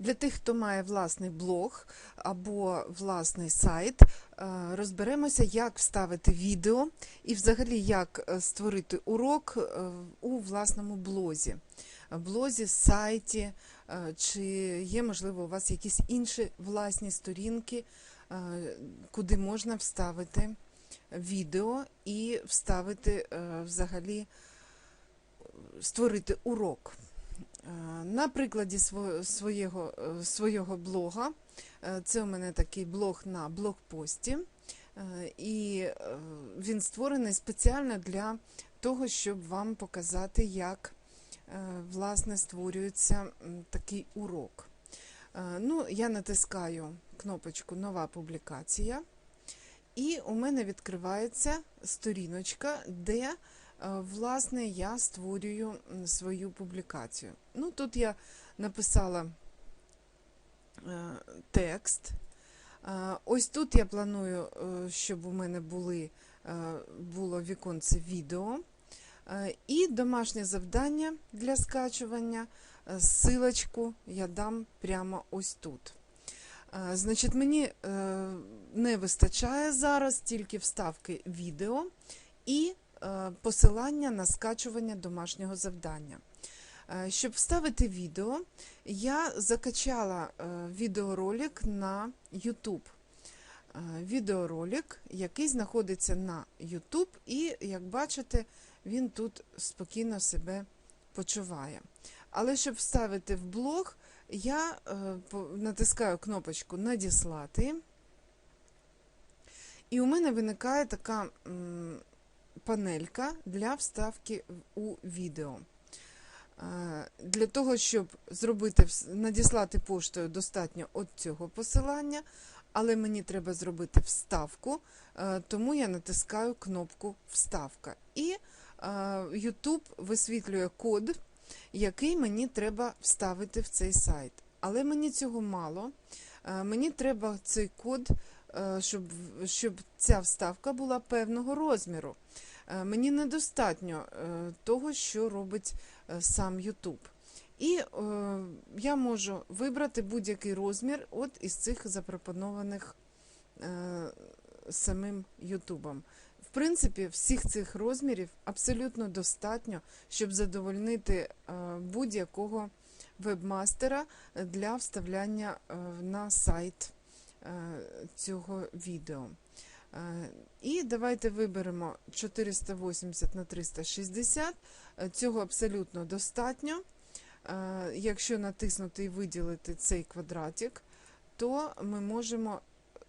Для тих, хто має власний блог або власний сайт, е, розберемося, як вставити відео і взагалі як е, створити урок е, у власному блозі. Блозі, сайті, чи є, можливо, у вас якісь інші власні сторінки, куди можна вставити відео і вставити взагалі створити урок. Е, На прикладі свого, е, свого блога, е, це у мене такий блог на блогпості, і він створений спеціально для того, щоб вам показати, як власне створюється такий урок. Ну, я натискаю кнопочку Нова публікація, і у мене відкривається сторіночка, де Власне, я створюю свою публікацію. Ну, тут я написала е, текст. Е, Ось тут я планую, е, щоб у мене були, е, було віконце відео. Е, І домашнє завдання для скачування. Е, Силочку я дам прямо ось тут. Е, Значить, мені е, не вистачає зараз тільки вставки відео і е, посилання на скачування домашнього завдання. Е, Щоб вставити відео, я закачала е, відеоролик на YouTube. Е, Відеоролик, який знаходиться на YouTube, і, як бачите, він тут спокійно себе почуває. Але щоб вставити в блог, я е, натискаю кнопочку Надіслати. І у мене виникає така панелька для вставки у відео. Для того, щоб зробити, надіслати поштою, достатньо от цього посилання, але мені треба зробити вставку, е, тому я натискаю кнопку Вставка. І е, YouTube висвітлює код, який мені треба вставити в цей сайт. Але мені цього мало. Е, Мені треба цей код, щоб, щоб ця вставка була певного розміру. Е, Мені недостатньо е, того, що робить е, сам YouTube. І е, я можу вибрати будь-який розмір от із цих запропонованих е, самим Ютубом. В принципі, всіх цих розмірів абсолютно достатньо, щоб задовольнити е, будь-якого вебмастера для вставляння е, на сайт е, цього відео. Е, І давайте виберемо 480 на 360. Е, Цього абсолютно достатньо. Е, Якщо натиснути і виділити цей квадратик, то ми можемо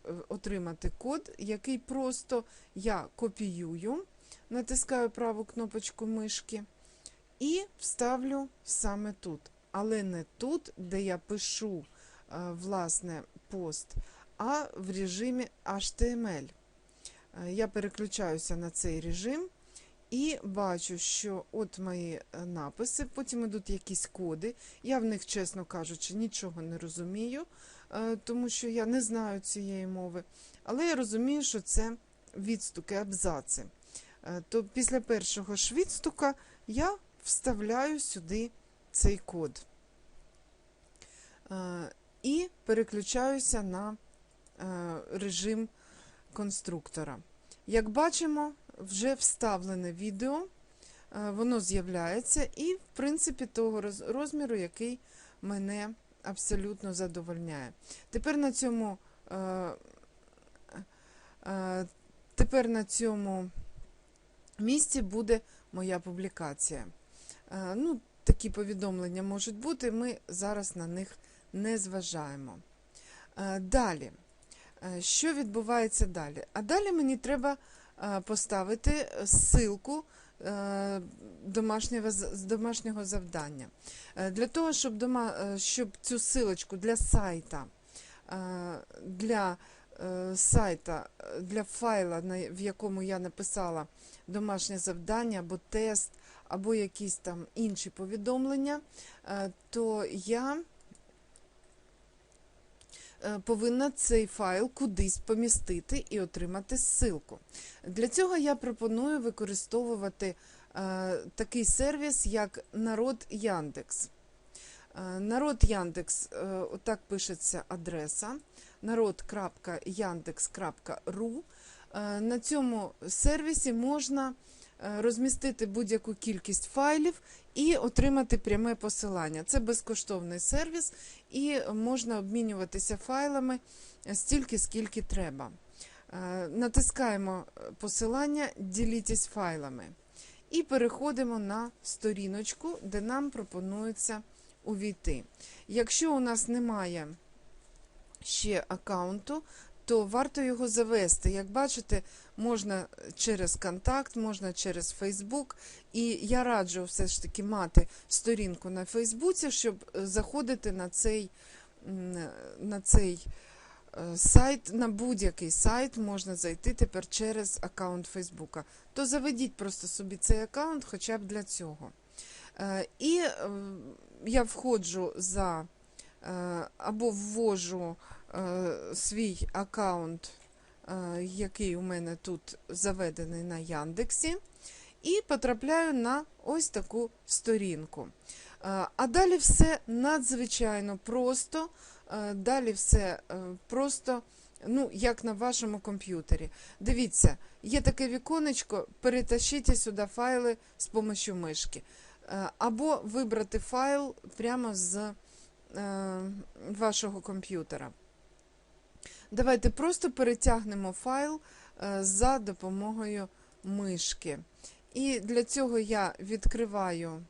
е, отримати код, який просто я копіюю, натискаю праву кнопочку мишки і вставлю саме тут. Але не тут, де я пишу е, власне пост, а в режимі HTML. Е, Я переключаюся на цей режим і бачу, що от мої е, написи, потім йдуть якісь коди. Я в них, чесно кажучи, нічого не розумію, е, тому що я не знаю цієї мови. Але я розумію, що це відстуки, абзаци. То після першого ж відстука я вставляю сюди цей код. І переключаюся на режим конструктора. Як бачимо, вже вставлене відео, е, воно з'являється і, в принципі, того розміру, який мене абсолютно задовольняє. Тепер на цьому, е, е, тепер на цьому місці буде моя публікація. Е, Ну, такі повідомлення можуть бути, ми зараз на них не зважаємо. Е, Далі. Е, Що відбувається далі? А далі мені треба е, поставити ссылку е, домашнього, домашнього завдання. Для того, щоб, дома, щоб цю ссылочку для сайта, для сайта, для файла, в якому я написала домашнє завдання або тест, або якісь там інші повідомлення, то я повинна цей файл кудись помістити і отримати ссылку. Для цього я пропоную використовувати е, такий сервіс, як народ Яндекс. Е, Народ Яндекс, е, отак пишеться адреса народ.яндекс.ру. Е, На цьому сервісі можна е, розмістити будь-яку кількість файлів і отримати пряме посилання. Це безкоштовний сервіс, і можна обмінюватися файлами стільки, скільки треба. Е, Натискаємо е, посилання Ділітесь файлами і переходимо на сторіночку, де нам пропонується увійти. Якщо у нас немає ще аккаунту, то варто його завести. Як бачите, можна через контакт, можна через Фейсбук. І я раджу все ж таки мати сторінку на Фейсбуці, щоб е, заходити на цей, на цей е, сайт, на будь-який сайт можна зайти тепер через аккаунт Фейсбука. То заведіть просто собі цей аккаунт хоча б для цього. Е, І я входжу за або ввожу свій аккаунт, який у мене тут заведений на Яндексі, і потрапляю на ось таку сторінку. Е, А далі все надзвичайно просто. Е, Далі все е, просто, ну, як на вашому комп'ютері. Дивіться, є таке віконечко, перетащіть сюди файли з допомогою мишки. Е, Або вибрати файл прямо з е, вашого комп'ютера. Давайте просто перетягнемо файл е, за допомогою мишки. І для цього я відкриваю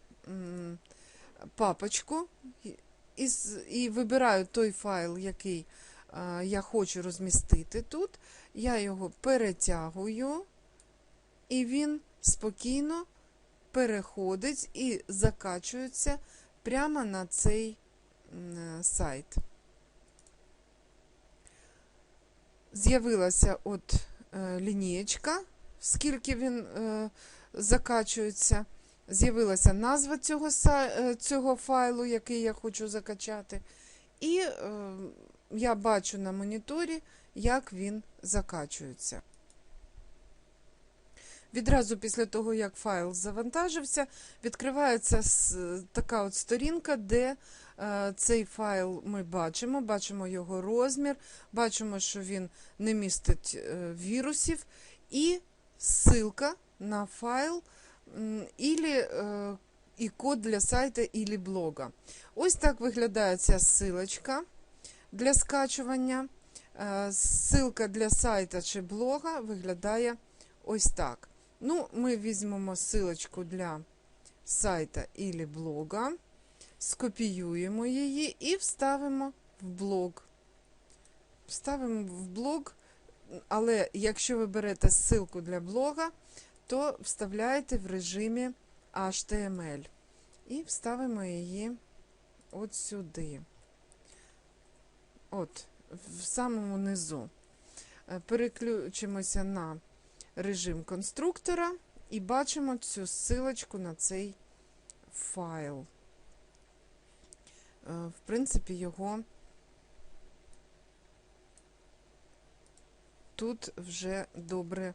папочку і- вибираю той файл, який е, я хочу розмістити тут. Я його перетягую, і він спокійно переходить і закачується прямо на цей сайт. З'явилася от е, лінієчка, скільки він е, закачується. З'явилася назва цього, е, цього файлу, який я хочу закачати. І я бачу на моніторі, як він закачується. Відразу після того, як файл завантажився, відкривається така от сторінка, де цей файл ми бачимо, бачимо його розмір, бачимо, що він не містить е, вірусів, і ссылка на файл м, ілі, е, і код для сайта ілі блога. Ось так виглядає ця ссылочка для скачування. Е, Ссылка для сайта чи блога виглядає ось так. Ну, ми візьмемо ссылочку для сайта ілі блога, скопіюємо її і вставимо в блог. Вставимо в блог, але якщо ви берете ссылку для блога, то вставляєте в режимі HTML. І вставимо її от сюди. От, в самому низу. Е, Переключимося на режим конструктора і бачимо цю ссылочку на цей файл. Е, В принципі, його тут вже добре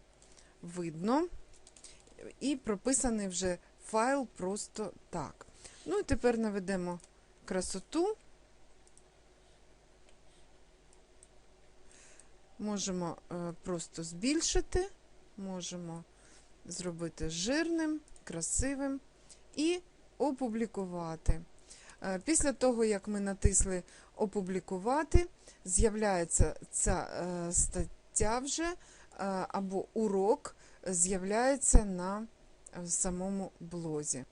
видно. І прописаний вже файл просто так. Ну і тепер наведемо красоту. Можемо е, просто збільшити, можемо зробити жирним, красивим і опублікувати. Е, Після того, як ми натисли опублікувати, з'являється ця е, стаття вже е, або урок з'являється на самому блозі.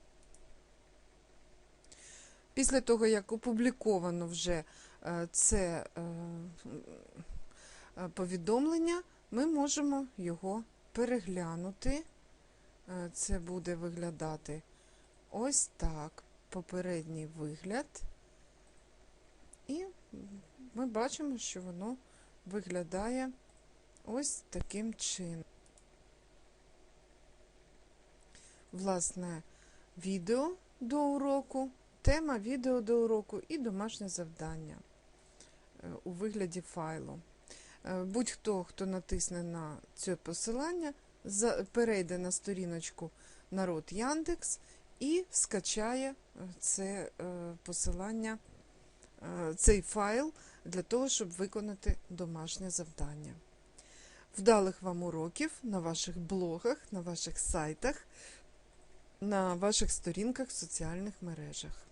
Після того, як опубліковано вже це повідомлення, ми можемо його переглянути. Це буде виглядати ось так. Попередній вигляд. І ми бачимо, що воно виглядає ось таким чином. Власне, відео до уроку, тема відео до уроку і домашнє завдання е, у вигляді файлу. Е, Будь-хто, хто натисне на це посилання, перейде на сторіночку Народ Яндекс і скачає це е, посилання, е, цей файл для того, щоб виконати домашнє завдання. Вдалих вам уроків на ваших блогах, на ваших сайтах, на ваших сторінках в соціальних мережах.